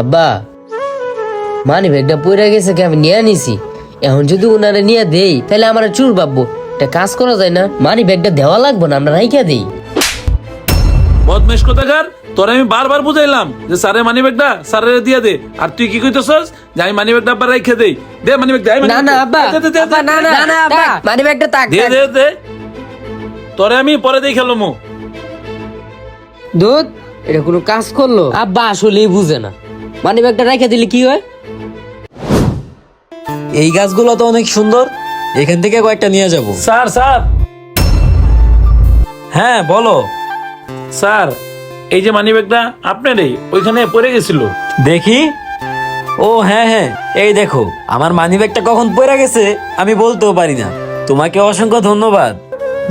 আব্বা মানি ব্যাগটা পড়ে গেছে কি আমি নিয়ে নিছি? এখন যদি ওনারে নিয়ে দেই তাহলে আমার চুর পাবো একটা কাজ করা যায় না? মানি ব্যাগটা দেওয়া লাগবে না আমরা রাইখা দেই। বদমেশ কোথাকার? তোরে আমি বারবার বুঝাইলাম যে স্যারের মানি ব্যাগটা স্যারের দিয়ে দে। আর তুই কি কইতেছস? যে আমি মানি ব্যাগটা আবার রেখে দেই। দে মানি ব্যাগ দে না না আব্বা আব্বা, না না না আব্বা। মানি ব্যাগটা তাক দে দে দে। তোরে আমি পরে দেই খেলমু দুধ এটা কোনো কাজ করল? আব্বা আসলেই বুঝে না। মানি ব্যাগটা রেখে দিলে কি হয়? এই গাছগুলো তো অনেক সুন্দর। এখান থেকে কয়েকটা নিয়ে যাব। Sir sir. হ্যাঁ বলো। স্যার এই যে মানি ব্যাগটা আপনারই ওইখানে পড়ে গেছিল। দেখি? ও হ্যাঁ হ্যাঁ এই দেখো আমার মানি ব্যাগটা কখন পড়ে গেছে আমি বলতেও পারি না। তোমাকে অসংখ্য ধন্যবাদ।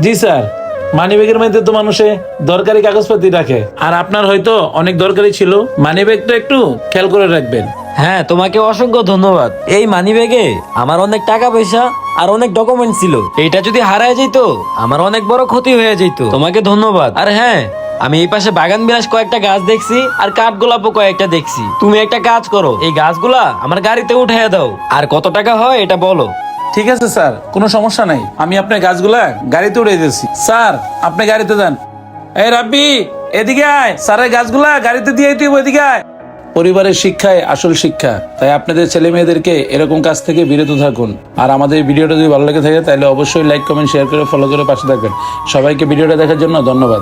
জি স্যার। মানি ব্যাগের মধ্যে তো মানুষে দরকারি কাগজপাতি রাখে। আর আপনার হয়তো অনেক দরকারি ছিল মানি ব্যাগটা একটু খেয়াল করে রাখবেন। হ্যাঁ তোমাকে অসংখ্য ধন্যবাদ। এই মানি ব্যাগে আমার অনেক টাকা পয়সা আর অনেক ডকুমেন্ট ছিল। এটা যদি হারায় যেত, আমার অনেক বড় ক্ষতি হয়ে যেত। তোমাকে ধন্যবাদ। আর হ্যাঁ আমি এই পাশে বাগান বিলাস কয়েকটা গাছ দেখছি আর কাঠ গোলাপও কয়েকটা দেখছি। তুমি একটা কাজ করো, এই গাছগুলা আমার গাড়িতে উঠাইয়া দাও। আর কত টাকা হয় এটা বলো। ঠিক আছে, স্যার। কোনো সমস্যা নাই। আমি আপনার গাছগুলা গাড়িতে উড়ে দিয়েছি। স্যার, আপনি গাড়িতে যান। এই রাব্বি, এদিকে আয়। স্যারের গাছগুলা গাড়িতে দিয়ে তুই ওইদিকে আয়। পরিবারের শিক্ষায় আসল শিক্ষা। তাই আপনাদের ছেলে মেয়েদেরকে এরকম কাজ থেকে বিরত থাকুন। আর আমাদের ভিডিওটা যদি ভালো লেগে থাকে, তাহলে অবশ্যই লাইক কমেন্ট শেয়ার করে ফলো করে পাশে থাকবেন। সবাইকে ভিডিওটা দেখার জন্য ধন্যবাদ।